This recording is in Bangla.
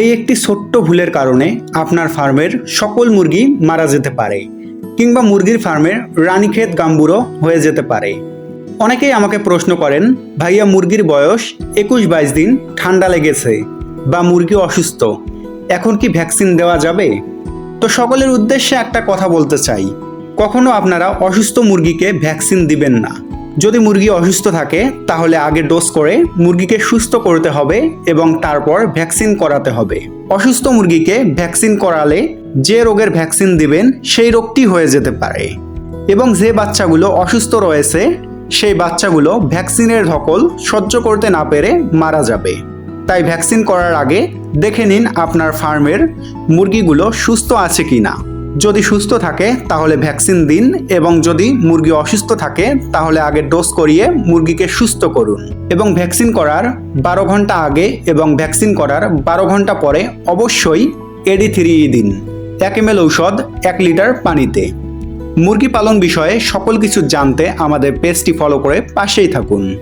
এই একটি ছোট্ট ভুলের কারণে আপনার ফার্মের সকল মুরগি মারা যেতে পারে, কিংবা মুরগির ফার্মের রানীক্ষেত গাম্বুরো হয়ে যেতে পারে। অনেকেই আমাকে প্রশ্ন করেন, ভাইয়া, মুরগির বয়স একুশ বাইশ দিন ঠান্ডা লেগেছে বা মুরগি অসুস্থ, এখন কি ভ্যাকসিন দেওয়া যাবে? তো সকলের উদ্দেশ্যে একটা কথা বলতে চাই, কখনো আপনারা অসুস্থ মুরগিকে ভ্যাকসিন দিবেন না। যদি মুরগি অসুস্থ থাকে, তাহলে আগে ডোজ করে মুরগিকে সুস্থ করতে হবে এবং তারপর ভ্যাকসিন করাতে হবে। অসুস্থ মুরগিকে ভ্যাকসিন করালে যে রোগের ভ্যাকসিন দিবেন, সেই রোগটি হয়ে যেতে পারে। এবং যে বাচ্চাগুলো অসুস্থ রয়েছে, সেই বাচ্চাগুলো ভ্যাকসিনের ধকল সহ্য করতে না পেরে মারা যাবে। তাই ভ্যাকসিন করার আগে দেখে নিন আপনার ফার্মের মুরগিগুলো সুস্থ আছে কি না যদি সুস্থ থাকে, তাহলে ভ্যাকসিন দিন এবং যদি মুরগি অসুস্থ থাকে, তাহলে আগে ডোজ করিয়ে মুরগিকে সুস্থ করুন। এবং ভ্যাকসিন করার বারো ঘণ্টা আগে এবং ভ্যাকসিন করার বারো ঘণ্টা পরে অবশ্যই এডি থ্রি দিন। এক এম ঔষধ, এক লিটার পানিতে। মুরগি পালন বিষয়ে সকল কিছু জানতে আমাদের পেজটি ফলো করে পাশেই থাকুন।